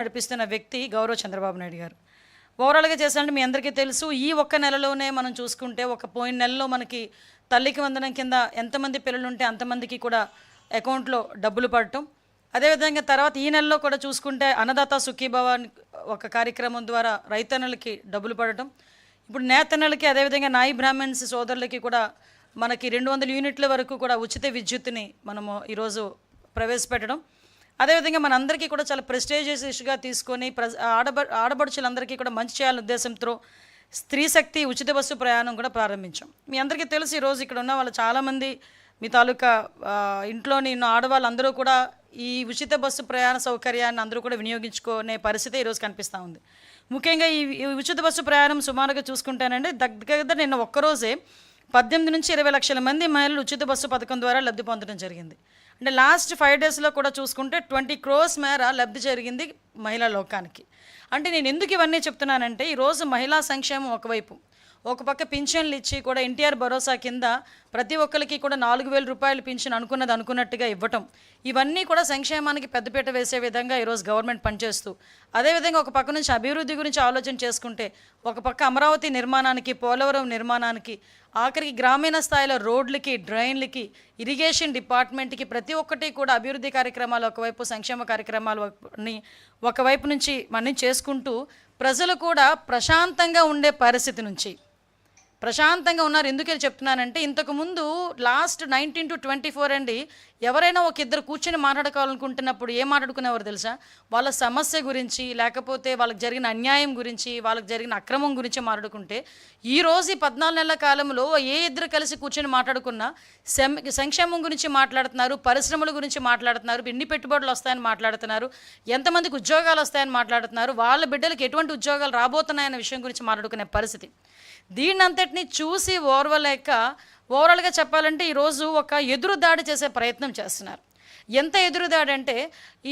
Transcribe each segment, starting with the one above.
నడిపిస్తున్న వ్యక్తి గౌరవ్ చంద్రబాబు నాయుడు గారు. ఓవరాల్గా చేసాలంటే మీ అందరికీ తెలుసు ఈ ఒక్క నెలలోనే మనం చూసుకుంటే ఒక పోయిన నెలలో మనకి తల్లికి వందనం కింద ఎంతమంది పిల్లలు ఉంటే అంతమందికి కూడా అకౌంట్లో డబ్బులు పడటం. అదేవిధంగా తర్వాత ఈ నెలలో కూడా చూసుకుంటే అన్నదాత సుఖీభవ ఒక కార్యక్రమం ద్వారా రైతన్నలకి డబ్బులు పడటం. ఇప్పుడు నేతన్నలకి అదేవిధంగా నాయి బ్రాహ్మణ్స్ సోదరులకి కూడా మనకి రెండు వందల యూనిట్ల వరకు కూడా ఉచిత విద్యుత్తుని మనము ఈరోజు ప్రవేశపెట్టడం. అదేవిధంగా మనందరికీ కూడా చాలా ప్రెస్టేజియస్ ఇష్యూగా తీసుకొని ప్రజ ఆడబ ఆడబడుచులందరికీ కూడా మంచి చేయాలనే ఉద్దేశంతో స్త్రీ శక్తి ఉచిత బస్సు ప్రయాణం కూడా ప్రారంభించాం. మీ అందరికీ తెలుసు ఈరోజు ఇక్కడ ఉన్న వాళ్ళు చాలామంది మీ తాలూకా ఇంట్లోని ఉన్న ఆడవాళ్ళందరూ కూడా ఈ ఉచిత బస్సు ప్రయాణ సౌకర్యాన్ని అందరూ కూడా వినియోగించుకునే పరిస్థితి ఈరోజు కనిపిస్తూ ఉంది. ముఖ్యంగా ఈ ఉచిత బస్సు ప్రయాణం సుమారుగా చూసుకుంటానంటే దగ్గర దగ్గర నిన్న ఒక్కరోజే పద్దెనిమిది నుంచి ఇరవై లక్షల మంది మహిళలు ఉచిత బస్సు పథకం ద్వారా లబ్ధి పొందడం జరిగింది. అంటే లాస్ట్ ఫైవ్ డేస్లో కూడా చూసుకుంటే ట్వంటీ క్రోస్ మేర లబ్ధి జరిగింది మహిళా లోకానికి. అంటే నేను ఎందుకు ఇవన్నీ చెప్తున్నానంటే ఈరోజు మహిళా సంక్షేమం ఒకవైపు ఒక పక్క పింఛన్లు ఇచ్చి కూడా ఎన్టీఆర్ భరోసా కింద ప్రతి ఒక్కరికి కూడా నాలుగు వేల రూపాయలు పింఛన్ అనుకున్నది అనుకున్నట్టుగా ఇవ్వటం. ఇవన్నీ కూడా సంక్షేమానికి పెద్దపీట వేసే విధంగా ఈరోజు గవర్నమెంట్ పనిచేస్తూ. అదేవిధంగా ఒక పక్క నుంచి అభివృద్ధి గురించి ఆలోచన చేసుకుంటే ఒక పక్క అమరావతి నిర్మాణానికి పోలవరం నిర్మాణానికి ఆఖరికి గ్రామీణ స్థాయిలో రోడ్లకి డ్రైన్లకి ఇరిగేషన్ డిపార్ట్మెంట్కి ప్రతి ఒక్కటి కూడా అభివృద్ధి కార్యక్రమాలు ఒకవైపు సంక్షేమ కార్యక్రమాలు ఒకవైపు నుంచి మనం చేసుకుంటూ ప్రజలు కూడా ప్రశాంతంగా ఉండే పరిస్థితి నుంచి ప్రశాంతంగా ఉన్నారు. ఎందుకు చెప్తున్నానంటే ఇంతకు ముందు last nineteen to twenty four అండి ఎవరైనా ఒక ఇద్దరు కూర్చొని మాట్లాడుకోవాలనుకుంటున్నప్పుడు ఏం మాట్లాడుకునేవారు తెలుసా? వాళ్ళ సమస్య గురించి లేకపోతే వాళ్ళకి జరిగిన అన్యాయం గురించి వాళ్ళకి జరిగిన అక్రమం గురించి మాట్లాడుకుంటే ఈరోజు ఈ పద్నాలుగు నెలల కాలంలో ఏ ఇద్దరు కలిసి కూర్చొని మాట్లాడుకున్నా సంక్షేమం గురించి మాట్లాడుతున్నారు పరిశ్రమల గురించి మాట్లాడుతున్నారు ఎన్ని పెట్టుబడులు వస్తాయని మాట్లాడుతున్నారు ఎంతమందికి ఉద్యోగాలు వస్తాయని మాట్లాడుతున్నారు వాళ్ళ బిడ్డలకు ఎటువంటి ఉద్యోగాలు రాబోతున్నాయన్న విషయం గురించి మాట్లాడుకునే పరిస్థితి. దీన్నంతటిని చూసి ఓర్వలేక ఓవరాల్గా చెప్పాలంటే ఈరోజు ఒక ఎదురు దాడి చేసే ప్రయత్నం చేస్తున్నారు. ఎంత ఎదురుదాడి అంటే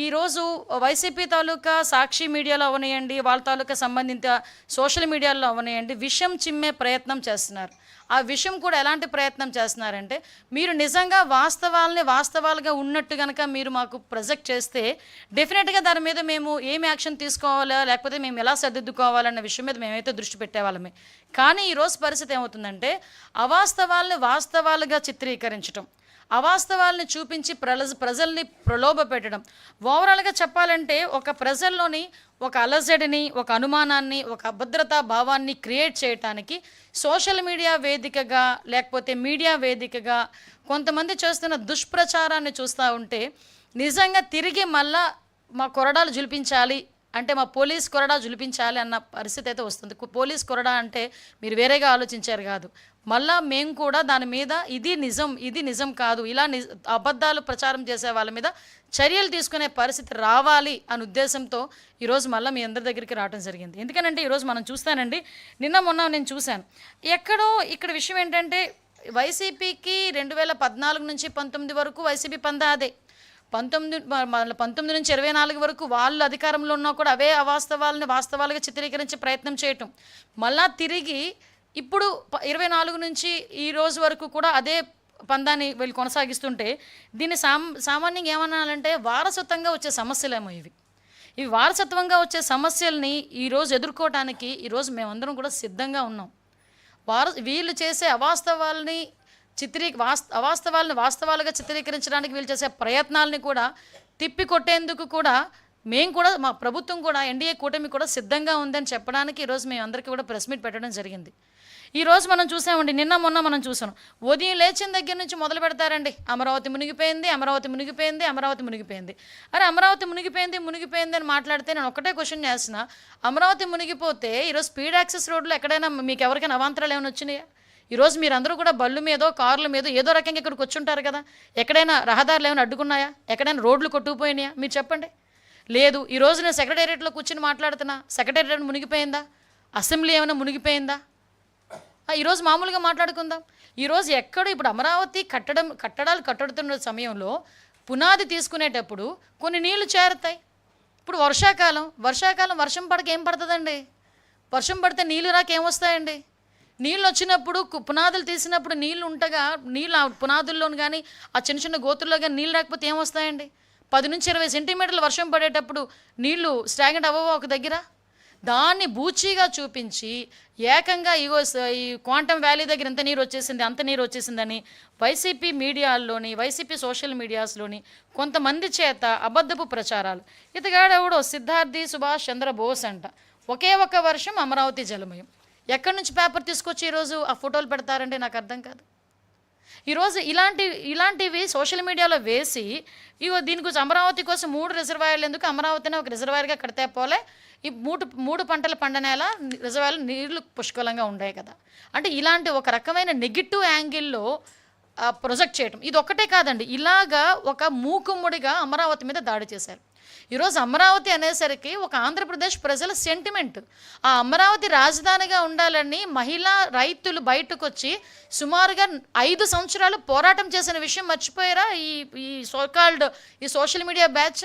ఈరోజు వైసీపీ తాలూకా సాక్షి మీడియాలో అవనియండి వాళ్ళ తాలూకా సంబంధిత సోషల్ మీడియాలో అవనియండి విషం చిమ్మే ప్రయత్నం చేస్తున్నారు. ఆ విషయం కూడా ఎలాంటి ప్రయత్నం చేస్తున్నారంటే మీరు నిజంగా వాస్తవాలని వాస్తవాలుగా ఉన్నట్టు కనుక మీరు మాకు ప్రొజెక్ట్ చేస్తే డెఫినెట్గా దాని మీద మేము ఏం యాక్షన్ తీసుకోవాలా లేకపోతే మేము ఎలా సర్దిద్దుకోవాలన్న విషయం మీద మేమైతే దృష్టి పెట్టేవాళ్ళమే. కానీ ఈరోజు పరిస్థితి ఏమవుతుందంటే అవాస్తవాల్ని వాస్తవాలుగా చిత్రీకరించడం అవాస్తవాల్ని చూపించి ప్రజ ప్రజల్ని ప్రలోభ పెట్టడం. ఓవరాల్గా చెప్పాలంటే ఒక ప్రజల్లోని ఒక అలజడిని ఒక అనుమానాన్ని ఒక అభద్రతా భావాన్ని క్రియేట్ చేయటానికి సోషల్ మీడియా వేదికగా లేకపోతే మీడియా వేదికగా కొంతమంది చేస్తున్న దుష్ప్రచారాన్ని చూస్తూ ఉంటే నిజంగా తిరిగి మళ్ళా మా కొరడాలు జులిపించాలి అంటే మా పోలీస్ కొరడా జులిపించాలి అన్న పరిస్థితి అయితే వస్తుంది. పోలీస్ కొరడా అంటే మీరు వేరేగా ఆలోచించారు కాదు. మళ్ళా మేము కూడా దాని మీద ఇది నిజం ఇది నిజం కాదు ఇలా ని అబద్ధాలు ప్రచారం చేసే వాళ్ళ మీద చర్యలు తీసుకునే పరిస్థితి రావాలి అనే ఉద్దేశంతో ఈరోజు మళ్ళీ మీ అందరి దగ్గరికి రావడం జరిగింది. ఎందుకనంటే ఈరోజు మనం చూస్తానండి నిన్న మొన్న నేను చూశాను. ఎక్కడో ఇక్కడ విషయం ఏంటంటే వైసీపీకి రెండు వేల పద్నాలుగు నుంచి పంతొమ్మిది వరకు వైసీపీ పందా అదే. పంతొమ్మిది మళ్ళీ పంతొమ్మిది నుంచి ఇరవై నాలుగు వరకు వాళ్ళు అధికారంలో ఉన్నా కూడా అవే అవాస్తవాలని వాస్తవాలుగా చిత్రీకరించే ప్రయత్నం చేయటం. మళ్ళా తిరిగి ఇప్పుడు ప- ఇరవై నాలుగు నుంచి ఈ రోజు వరకు కూడా అదే పందాన్ని వీళ్ళు కొనసాగిస్తుంటే దీన్ని సామ్ సామాన్యంగా ఏమనాలంటే వారసత్వంగా వచ్చే సమస్యలేమో ఇవి. ఇవి వారసత్వంగా వచ్చే సమస్యల్ని ఈరోజు ఎదుర్కోవటానికి ఈరోజు మేమందరం కూడా సిద్ధంగా ఉన్నాం. వార వీళ్ళు చేసే అవాస్తవాల్ని చిత్రీ వాస్ అవాస్తవాలను వాస్తవాలుగా చిత్రీకరించడానికి వీళ్ళు చేసే ప్రయత్నాలని కూడా తిప్పి కొట్టేందుకు కూడా మేము కూడా మా ప్రభుత్వం కూడా ఎన్డీఏ కూటమి కూడా సిద్ధంగా ఉందని చెప్పడానికి ఈరోజు మేము అందరికీ కూడా ప్రెస్ మీట్ పెట్టడం జరిగింది. ఈ రోజు మనం చూసామండి నిన్న మొన్న మనం చూసాం. ఉదయం లేచిన దగ్గర నుంచి మొదలు పెడతారండి. అమరావతి మునిగిపోయింది అమరావతి మునిగిపోయింది అమరావతి మునిగిపోయింది. అరే అమరావతి మునిగిపోయింది మునిగిపోయింది అని మాట్లాడితే నేను ఒకటే క్వశ్చన్ చేస్తున్నా. అమరావతి మునిగిపోతే ఈరోజు స్పీడ్ యాక్సెస్ రోడ్లు ఎక్కడైనా మీకు ఎవరికైనా అవాంతరాలు ఏమైనా వచ్చినాయా? ఈరోజు మీరందరూ కూడా బళ్ళు మీదో కార్ల మీదో ఏదో రకంగా ఇక్కడికి వచ్చుంటారు కదా. ఎక్కడైనా రహదారులు ఏమైనా అడ్డుకున్నాయా? ఎక్కడైనా రోడ్లు కొట్టుకుపోయినాయా? మీరు చెప్పండి. లేదు ఈరోజు నేను సెక్రటేరియట్లో కూర్చుని మాట్లాడుతున్నా. సెక్రటేరియట్ మునిగిపోయిందా? అసెంబ్లీ ఏమైనా మునిగిపోయిందా? ఈరోజు మామూలుగా మాట్లాడుకుందాం. ఈరోజు ఎక్కడ ఇప్పుడు అమరావతి కట్టడం కట్టడాలు కట్టడుతున్న సమయంలో పునాది తీసుకునేటప్పుడు కొన్ని నీళ్ళు చేరుతాయి. ఇప్పుడు వర్షాకాలం వర్షాకాలం వర్షం పడక ఏం పడుతుందండి? వర్షం పడితే నీళ్ళు రాక ఏమొస్తాయండి నీళ్ళు వచ్చినప్పుడు కు- పునాదులు తీసినప్పుడు నీళ్ళు ఉంటగా నీళ్ళు ఆ పునాదుల్లోని కానీ ఆ చిన్న చిన్న గోతుల్లో కానీ నీళ్ళు రాకపోతే ఏమొస్తాయండి పది నుంచి ఇరవై సెంటీమీటర్లు వర్షం పడేటప్పుడు నీళ్ళు స్టాగ్నెంట్ అవ్వవా ఒక దగ్గర? దాన్ని బూచీగా చూపించి ఏకంగా ఇగో ఈ క్వాంటమ్ వ్యాలీ దగ్గర ఇంత నీరు వచ్చేసింది అంత నీరు వచ్చేసిందని వైసీపీ మీడియాల్లోని వైసీపీ సోషల్ మీడియాస్లోని కొంతమంది చేత అబద్ధపు ప్రచారాలు. ఇతగాడెవడో సిద్ధార్థి సుభాష్ చంద్రబోస్ అంట. ఒకే ఒక్క వర్షం అమరావతి జలమయం. ఎక్కడి నుంచి పేపర్ తీసుకొచ్చి ఈరోజు ఆ ఫోటోలు పెడతారంటే నాకు అర్థం కాదు. ఈరోజు ఇలాంటి ఇలాంటివి సోషల్ మీడియాలో వేసి ఇగో దీని గురించి అమరావతి కోసం మూడు రిజర్వాయర్లు ఎందుకు అమరావతిని ఒక రిజర్వాయర్గా కడితే పోలే? ఈ మూడు మూడు పంటలు పండనేల రిజర్వాయర్లు నీళ్ళు పుష్కలంగా ఉండే కదా. అంటే ఇలాంటి ఒక రకమైన నెగిటివ్ యాంగిల్లో ప్రొజెక్ట్ చేయటం. ఇది ఒక్కటే కాదండి. ఇలాగా ఒక మూకుమ్ముడిగా అమరావతి మీద దాడి చేశారు. ఈరోజు అమరావతి అనేసరికి ఒక ఆంధ్రప్రదేశ్ ప్రజల సెంటిమెంట్ ఆ అమరావతి రాజధానిగా ఉండాలని మహిళా రైతులు బయటకు వచ్చి సుమారుగా ఐదు సంవత్సరాలు పోరాటం చేసిన విషయం మర్చిపోయారా? ఈ ఈ సోకాల్డ్ ఈ సోషల్ మీడియా బ్యాచ్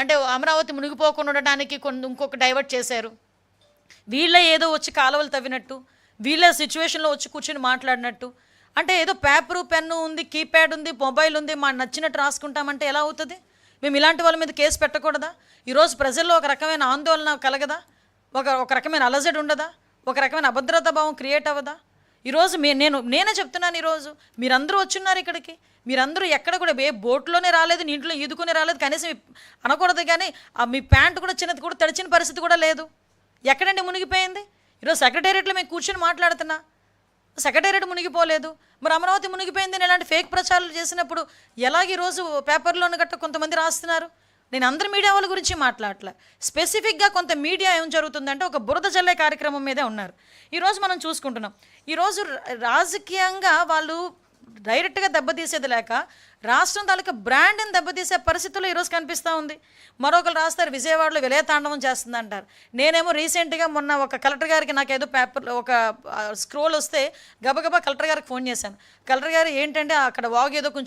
అంటే అమరావతి మునిగిపోకుండా ఉండడానికి కొన్ని ఇంకొక డైవర్ట్ చేశారు. వీళ్ళే ఏదో వచ్చి కాలువలు తవ్వినట్టు వీళ్ళే సిచ్యువేషన్లో వచ్చి కూర్చొని మాట్లాడినట్టు. అంటే ఏదో పేపరు పెన్ను ఉంది కీప్యాడ్ ఉంది మొబైల్ ఉంది మా నచ్చినట్టు రాసుకుంటామంటే ఎలా అవుతుంది? మేము ఇలాంటి వాళ్ళ మీద కేసు పెట్టకూడదా? ఈరోజు ప్రజల్లో ఒక రకమైన ఆందోళన కలగదా? ఒక ఒక రకమైన అలజడి ఉండదా? ఒక రకమైన అభద్రతా భావం క్రియేట్ అవ్వదా? ఈరోజు మీ నేను నేనే చెప్తున్నాను ఈరోజు మీరందరూ వచ్చున్నారు ఇక్కడికి. మీరందరూ ఎక్కడ కూడా ఏ బోట్లోనే రాలేదు నీటిలో ఈదుకునే రాలేదు కనీసం అనకూడదు కానీ ఆ మీ ప్యాంట్ కూడా చిన్నది కూడా తడిచిన పరిస్థితి కూడా లేదు. ఎక్కడండి మునిగిపోయింది? ఈరోజు సెక్రటేరియట్లో మేము కూర్చొని మాట్లాడుతున్నా. సెక్రటేరియట్ మునిగిపోలేదు. మరి అమరావతి మునిగిపోయిందని ఇలాంటి ఫేక్ ప్రచారాలు చేసినప్పుడు ఎలాగ ఈరోజు పేపర్లోని గట్ట కొంతమంది రాస్తున్నారు? నేను అందరి మీడియా వాళ్ళ గురించి మాట్లాడలే స్పెసిఫిక్గా కొంత మీడియా ఏం జరుగుతుందంటే ఒక బురద జల్లే కార్యక్రమం మీదే ఉన్నారు. ఈరోజు మనం చూసుకుంటున్నాం. ఈరోజు రాజకీయంగా వాళ్ళు డైరెక్ట్గా దెబ్బతీసేది లేక రాష్ట్రం తాలూకా బ్రాండ్ని దెబ్బతీసే పరిస్థితుల్లో ఈరోజు కనిపిస్తూ ఉంది. మరొకరు రాస్తారు విజయవాడలో విలయతాండవం చేస్తుంది అంటారు నేనేమో రీసెంట్గా మొన్న ఒక కలెక్టర్ గారికి నాకు ఏదో పేపర్ ఒక స్క్రోల్ వస్తే గబగబా కలెక్టర్ గారికి ఫోన్ చేశాను. కలెక్టర్ గారు ఏంటంటే అక్కడ వాగు ఏదో కొంచెం